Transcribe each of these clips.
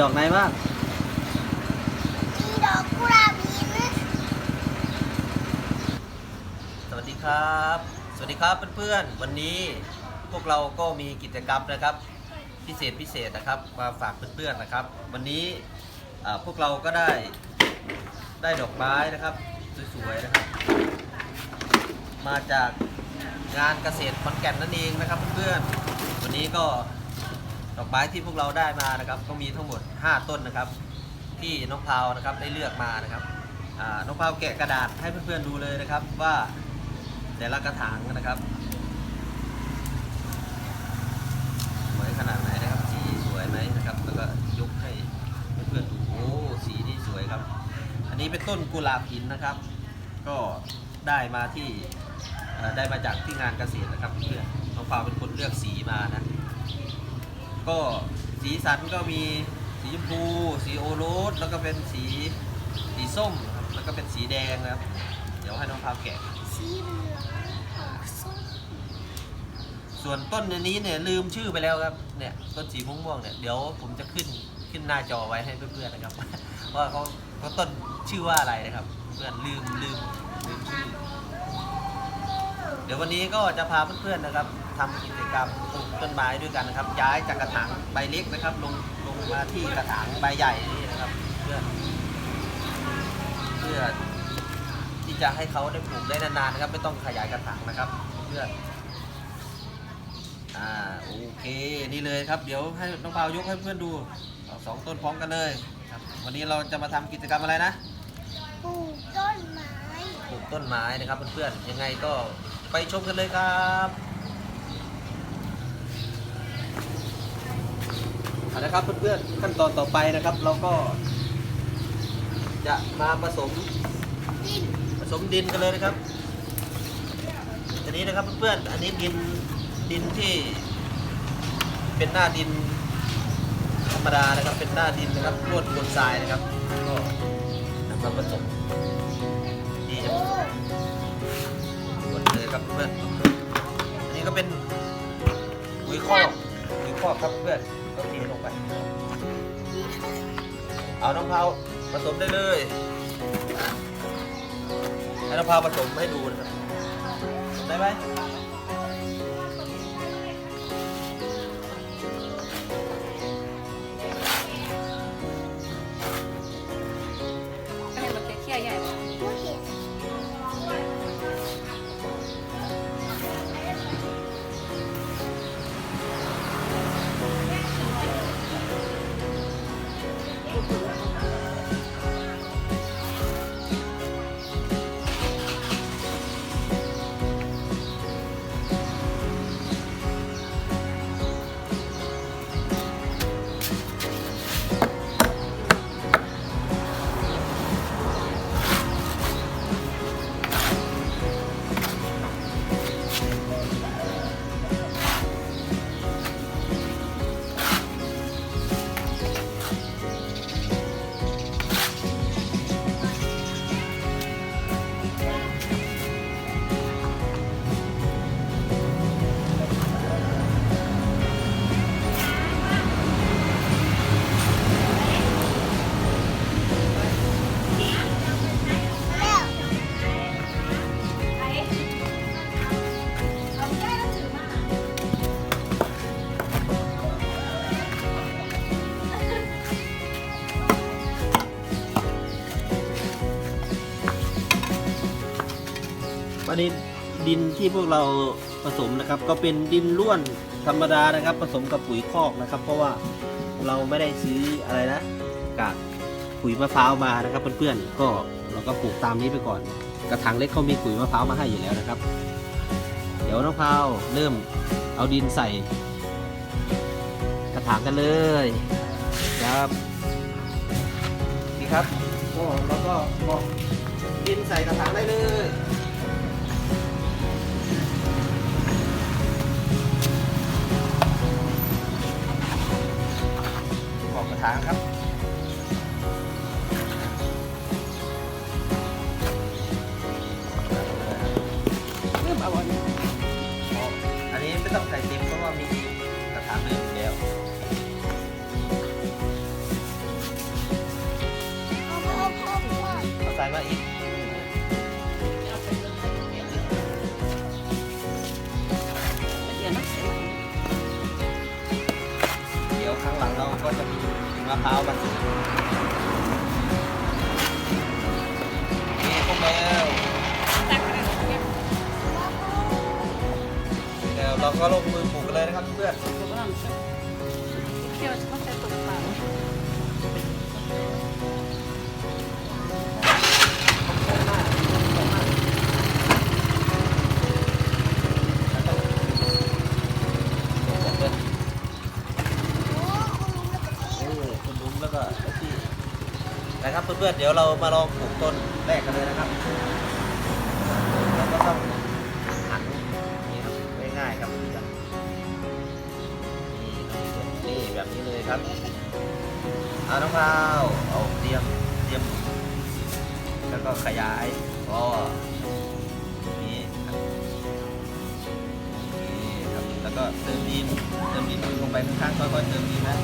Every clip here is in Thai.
ดอกไหนบ้างมีดอกกุหลาบหินสวัสดีครับ สวัสดีครับเพื่อนๆ วันนี้พวกเราก็มีกิจกรรมนะครับ พิเศษพิเศษนะครับมาฝากเพื่อนๆนะครับ วันนี้อ่าพวกเราก็ได้ได้ดอกไม้นะครับสวยๆนะครับ มาจากงานเกษตรขอนแก่นนั่นเองนะครับเพื่อนๆวันนี้ก็ ดอกไม้ที่พวกเราได้มานะครับ ก็มีทั้งหมด 5 ต้นนะครับ ที่น้องพาวนะครับได้เลือกมานะครับน้องพาวแกะกระดาษให้เพื่อนๆดูเลยนะครับว่าแต่ละกระถางนะครับสวยขนาดไหนนะครับสีสวยไหมนะครับแล้วก็ยกให้เพื่อนๆดูโอ้สีนี่สวยครับ อันนี้เป็นต้นกุหลาบหินนะครับ ก็ได้มาที่ได้มาจากที่งานเกษตรนะครับเพื่อนน้องพาวเป็นคนเลือกสีมานะ ก็สีสันก็มีสีชมพู สีโอรสแล้วก็เป็นสีสีส้มนะครับแล้วก็เป็นสีแดงนะครับ เดี๋ยวให้น้องพาวแกะ สีเหลืองออกส้มส่วนต้นอันนี้เนี่ยลืมชื่อไปแล้วครับเนี่ยต้นสีม่วงๆเนี่ยเดี๋ยวผมจะขึ้นขึ้นหน้าจอไว้ให้เพื่อนๆนะครับ ว่าเขาเขาต้นชื่อว่าอะไรนะครับ เพื่อนลืมลืมลืมชื่อ เดี๋ยววันนี้ก็จะพาเพื่อนๆนะครับ ทำกิจกรรมปลูกต้นไม้ด้วยกันนะครับ ย้ายจากกระถางใบเล็กนะครับ ลงลงมาที่กระถางใบใหญ่นี่นะครับ เพื่อ เพื่อที่จะให้เขาได้ปลูกได้นานๆนะครับ ไม่ต้องขยายกระถางนะครับ เพื่อนอ่าโอเคนี่เลยครับ เดี๋ยวให้น้องเปายกให้เพื่อนดูเอาสองต้นพร้อมกันเลยครับ วันนี้เราจะมาทำกิจกรรมอะไรนะปลูกต้นไม้ ปลูกต้นไม้นะครับเพื่อนๆยังไงก็ไปชมกันเลยครับ เอาละครับเพื่อนๆขั้นตอนต่อไปนะครับ เราก็ จะมาผสมผสมดินกันเลยนะครับ อันนี้นะครับเพื่อนๆอันนี้ดินดินที่ เป็นหน้าดินธรรมดานะครับ เป็นหน้าดินนะครับรวดบนทรายนะครับก็นำมาผสมนี่จะโอ้หมดเลยครับเพื่อนอันนี้ก็เป็นปุ๋ยคอกปุ๋ยคอกครับเพื่อน ก็เทลงไป เอาน้องเผาผสมได้เลยให้น้องเผาผสมให้ดูนะครับ ได้ไหม ดินที่พวกเราผสมนะครับ ก็เป็นดินร่วนธรรมดานะครับ ผสมกับปุ๋ยคอกนะครับ เพราะว่าเราไม่ได้ซื้ออะไรนะกากปุ๋ยมะพร้าวมานะครับเพื่อนๆก็เราก็ปลูกตามนี้ไปก่อน กระถางเล็กเขามีปุ๋ยมะพร้าวมาให้อยู่แล้วนะครับ เดี๋ยวน้องพาวเริ่มเอาดินใส่ กระถางกันเลยครับนี่ครับก็เราก็บอกดินใส่กระถางได้เลย ถางครับนี่มเอาอันี้อันนี้ไม่ต้องใส่ติมเพราะว่ามีกระถางเดิมยู่แล้วเอาใส่มาอีกเดี๋ยวข้างหลังเราก็จะมี มะพรเนี่ยเดี๋ยวเราก็ลงมือปลูกกันเลยนะครับเพื่อน เพื่อนๆเดี๋ยวเรามาลองปลูกต้นแรกกันเลยนะครับเราก็ต้องหันนี่ครับง่ายๆครับเพื่อนนี่นี่แบบนี้เลยครับเอาน้องพาวเอาเตรียมเตรียม แล้วก็ขยายก็นี่ครับนี่ครับแล้วก็เติมดินเติมดินลงไปข้างๆค่อยๆเติมดินนะ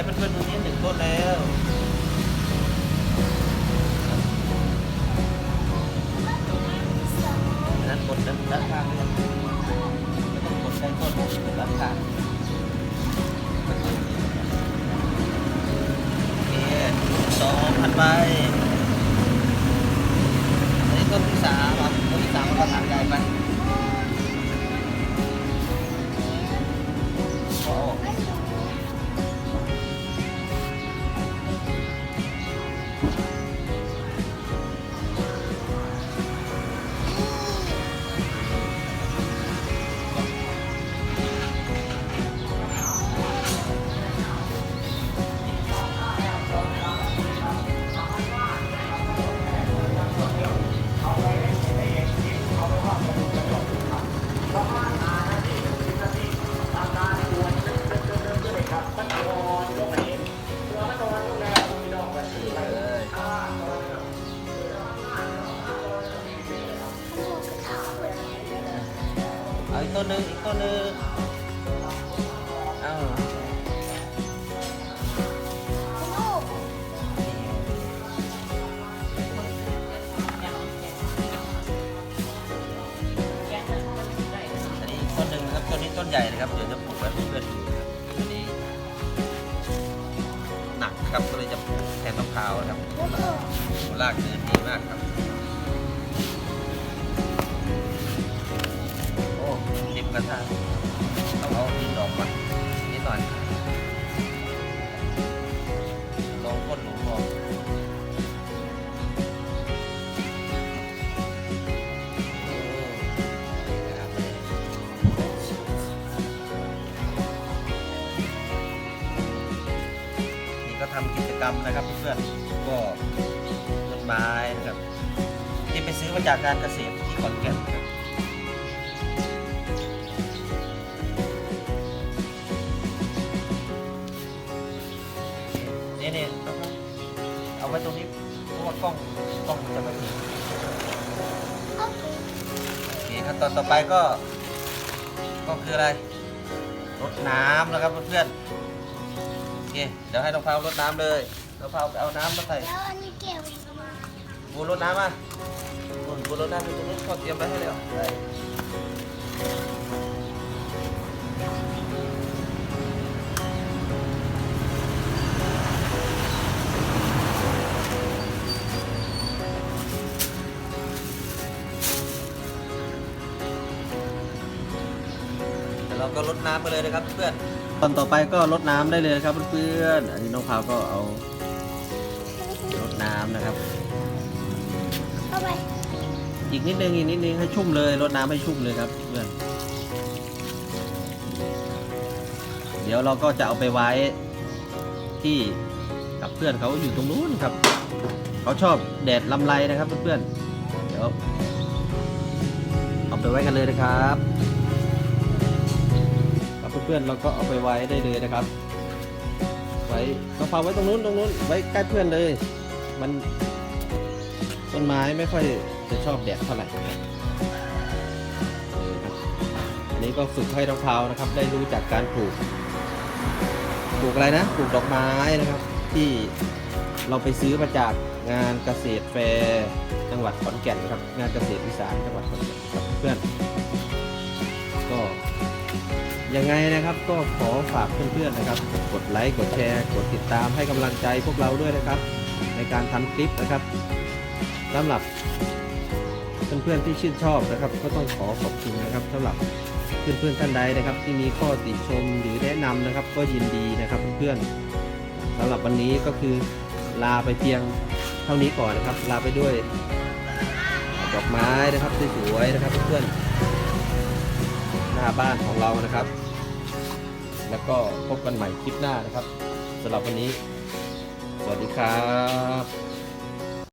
เอาไว้เพื่อนๆดูที่หนึ่งต้นแล้วนั้นกดด้านด้านข้างไม่ต้องกดใช้ต้นกดด้านข้างโอเคสองพันใบอันนี้ต้นที่สามอะต้นที่สามมันก็ถางใหญ่ไป ต้นหนึ่งอีกต้นหนึ่งเอาอันนี้อีกต้นหนึ่งนะครับต้นนี้ต้นใหญ่นะครับเดี๋ยวจะปลูกไว้ให้เพื่อนดูนะครับอันนี้หนักครับก็เลยจะปลูกแทนมะพร้าวนะครับรากเดินดีมากครับ กรรมนะครับเพื่อนๆก็ต้นไม้นะครับที่ไปซื้อมาจากการเกษตรที่ขอนแก่นนะครับนี่นี่เอาไว้ตรงนี้เพราะว่ากล้องกล้องจะไม่ถึงโอเคขั้นตอนต่อไปก็ ก็คืออะไรรดน้ำนะครับเพื่อนๆ เค เดี๋ยวให้น้องพาวรดน้ำเลยน้องพาวไปเอาน้ำมาใส่แล้วอันนี้เก็บมาบูรดน้ำมาบูบูรดน้ำอยู่ตรงนี้พ่อเตรียมไว้ให้แล้วได้เดี๋ยวเราก็รดน้ำไปเลยนะครับเพื่อน ตอนต่อไปก็รดน้ำได้เลยครับเพื่อนๆอันนี้น้องพาวก็เอารดน้ำนะครับอีกนิดนึงอีกนิดนึงให้ชุ่มเลยรดน้ำให้ชุ่มเลยครับเพื่อนเดี๋ยวเราก็จะเอาไปไว้ที่กับเพื่อนเขาอยู่ตรงนู้นครับเขาชอบแดดลำไรนะครับเพื่อนๆเดี๋ยวเอาไปไว้กันเลยนะครับ เพื่อนๆเราก็เอาไปไว้ได้เลยนะครับ ไว้มะพร้าวไว้ตรงนู้นตรงนู้นไว้ใกล้เพื่อนเลย มันต้นไม้ไม่ค่อยจะชอบแดดเท่าไหร่อันนี้ก็ฝึกให้น้องพราวนะครับ ได้รู้จากการปลูก ปลูกอะไรนะ ปลูกดอกไม้นะครับ ที่เราไปซื้อมาจากงานเกษตรแฟร์จังหวัดขอนแก่นครับ งานเกษตรอีสานจังหวัดขอนแก่นครับเพื่อน ยังไงนะครับก็ขอฝากเพื่อนๆนะครับ กดไลค์กดแชร์กดติดตามให้กำลังใจพวกเราด้วยนะครับ ในการทำคลิปนะครับสำหรับเพื่อนๆที่ชื่นชอบนะครับ ก็ต้องขอขอบคุณนะครับสำหรับเพื่อนๆท่านใดนะครับ ที่มีข้อติชมหรือแนะนำนะครับ ก็ยินดีนะครับเพื่อนๆสำหรับวันนี้ก็คือลาไปเพียงเท่านี้ก่อนนะครับ ลาไปด้วยดอกไม้นะครับสวยๆนะครับเพื่อนๆ น้าบ้านของเรานะครับ แล้วก็พบกันใหม่คลิปหน้านะครับสำหรับวันนี้ สวัสดีครับ